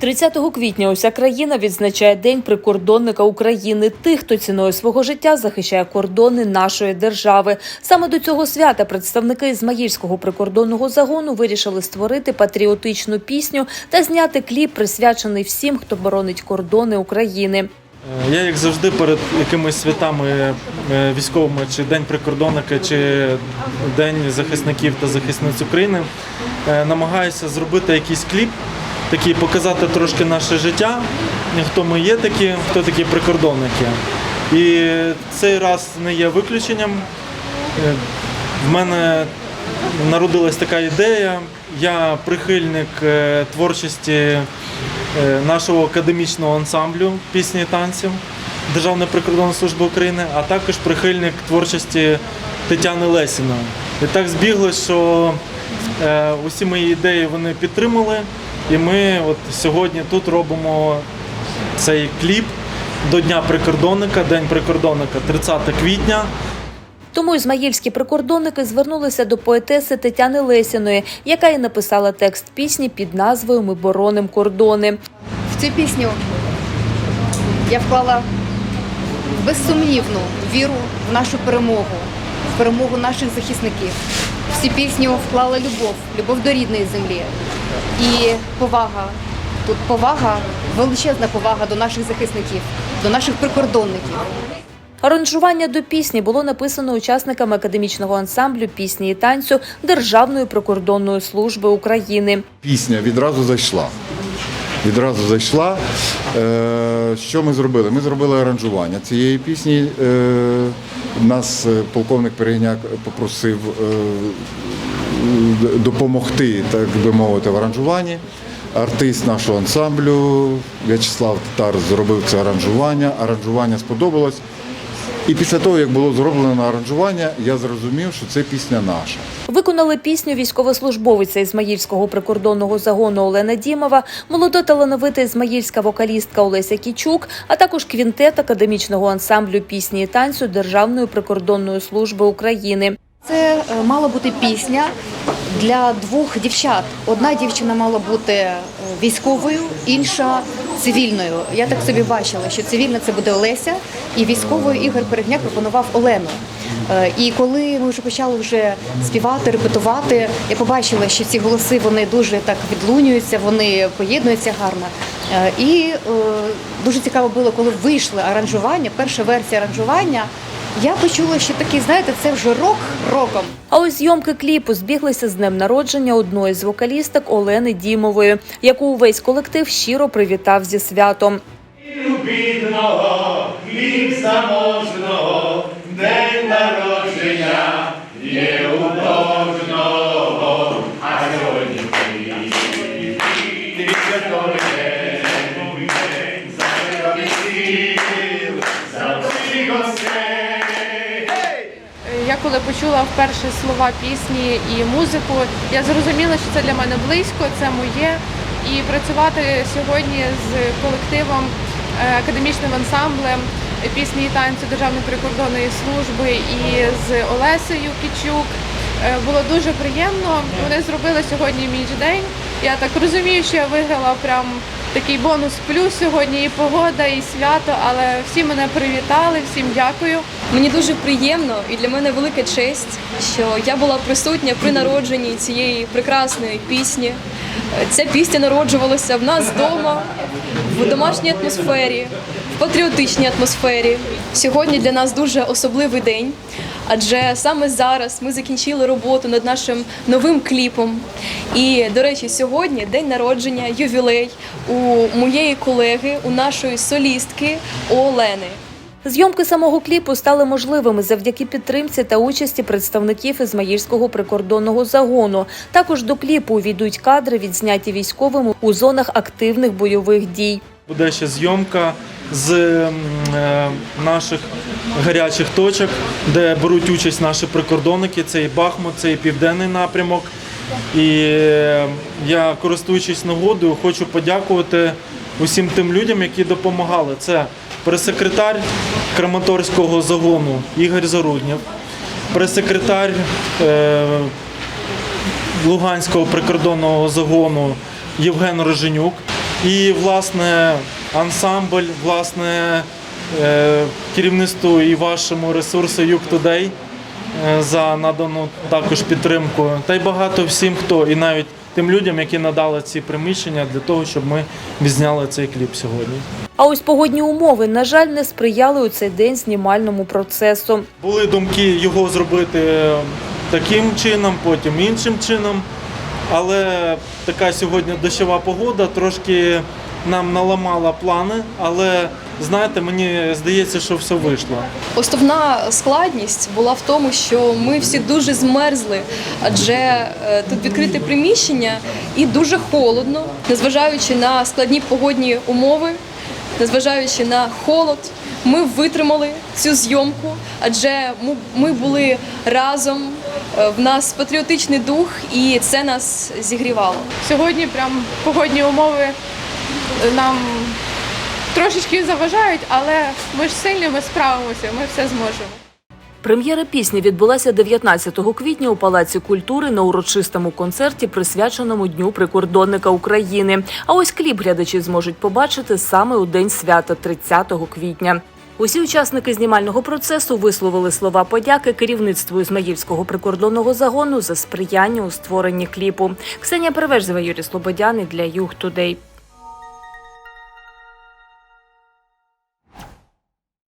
30 квітня уся країна відзначає День прикордонника України, тих, хто ціною свого життя захищає кордони нашої держави. Саме до цього свята представники Ізмаїльського прикордонного загону вирішили створити патріотичну пісню та зняти кліп, присвячений всім, хто боронить кордони України. Е, Я, як завжди, перед якимись святами е, військовими, чи День прикордонника, чи День захисників та захисниць України, е, намагаюся зробити якийсь кліп, такий показати трошки наше життя, хто ми є такі, хто такі прикордонники. І цей раз не є виключенням. Е, В мене народилась така ідея. Я прихильник е, творчості е, нашого академічного ансамблю пісні і танців Державної прикордонної служби України, а також прихильник творчості Тетяни Лесіної. І так збіглося, що усі мої ідеї вони підтримали, і ми от сьогодні тут робимо цей кліп до Дня прикордонника, День прикордонника 30 квітня. Тому ізмаїльські прикордонники звернулися до поетеси Тетяни Лесіної, яка і написала текст пісні під назвою Ми бороним кордони. В цю пісню я вклала безсумнівну віру в нашу перемогу, в перемогу наших захисників. В цю пісню вклала любов, любов до рідної землі і повага. Тут повага, величезна повага до наших захисників, до наших прикордонників. Аранжування до пісні було написано учасниками академічного ансамблю пісні і танцю Державної прикордонної служби України. Пісня відразу зайшла. Відразу зайшла. Е, Що ми зробили? Ми зробили аранжування цієї пісні. Е, Нас е, полковник Перегняк попросив е, допомогти, так би мовити, в аранжуванні. Артист нашого ансамблю В'ячеслав Татар зробив це аранжування. Аранжування сподобалось. І після того, як було зроблено аранжування, я зрозумів, що це пісня наша. Виконали пісню військовослужбовиця Ізмаїльського прикордонного загону Олена Дімова, молода талановита ізмаїльська вокалістка Олеся Кічук, а також квінтет академічного ансамблю пісні і танцю Державної прикордонної служби України. Це е, мала бути пісня для двох дівчат. Одна дівчина мала бути е, військовою, інша цивільною. Я так собі бачила, що цивільна це буде Олеся, і військовою Ігор Перегняк пропонував Олену. Е, І коли ми вже почали вже співати, репетувати, я побачила, що ці голоси вони дуже так відлунюються, вони поєднуються гарно. І дуже цікаво було, коли вийшли аранжування, перша версія аранжування. Я почула, що такий, знаєте, це вже рок роком. А ось зйомки кліпу збіглися з днем народження одної з вокалісток Олени Дімової, яку увесь колектив щиро привітав зі святом. бідного, хліб заможного, Я коли почула вперше слова пісні і музику, я зрозуміла, що це для мене близько, це моє. І працювати сьогодні з колективом, е, академічним ансамблем пісні і танцю Державної прикордонної служби і з Олесею Кічук е, було дуже приємно. Вони зробили сьогодні мій день. Я так розумію, що я виграла прям такий бонус плюс сьогодні і погода, і свято, але всі мене привітали, всім дякую. Мені дуже приємно і для мене велика честь, що я була присутня при народженні цієї прекрасної пісні. Ця пісня народжувалася в нас вдома, в домашній атмосфері, в патріотичній атмосфері. Сьогодні для нас дуже особливий день, адже саме зараз ми закінчили роботу над нашим новим кліпом. І, до речі, сьогодні день народження, ювілей у моєї колеги, у нашої солістки Олени. Зйомки самого кліпу стали можливими завдяки підтримці та участі представників Ізмаїльського прикордонного загону. Також до кліпу увійдуть кадри, відзняті військовими у зонах активних бойових дій. Буде ще зйомка з е, наших гарячих точок, де беруть участь наші прикордонники. Це і Бахмут, це і південний напрямок. І е, я, користуючись нагодою, хочу подякувати усім тим людям, які допомагали. Це прес-секретар Краматорського загону Ігор Заруднєв, прес-секретар е, Луганського прикордонного загону Євген Роженюк, І, власне, ансамбль, власне, е, керівництву і вашому ресурсу Юг е, за надану також підтримку. Та й багато всім, хто, і навіть тим людям, які надали ці приміщення для того, щоб ми відзняли цей кліп сьогодні. А ось погодні умови, на жаль, не сприяли у цей день знімальному процесу. Були думки його зробити таким чином, потім іншим чином. Але така сьогодні дощова погода трошки нам наламала плани, але знаєте, мені здається, що все вийшло. Основна складність була в тому, що ми всі дуже змерзли, адже е, тут відкрите приміщення і дуже холодно, незважаючи на складні погодні умови, незважаючи на холод. Ми витримали цю зйомку, адже ми- були разом. е, В нас патріотичний дух, і це нас зігрівало. Сьогодні прям погодні умови нам трошечки заважають, але ми ж сильні, ми справимося, ми все зможемо. Прем'єра пісні відбулася 19 квітня у Палаці культури на урочистому концерті, присвяченому Дню прикордонника України. А ось кліп глядачі зможуть побачити саме у день свята, 30 квітня. Усі учасники знімального процесу висловили слова подяки керівництву Ізмаїльського прикордонного загону за сприяння у створенні кліпу. Ксенія Перевежзева, Юрій Слободяний для Юг Тудей.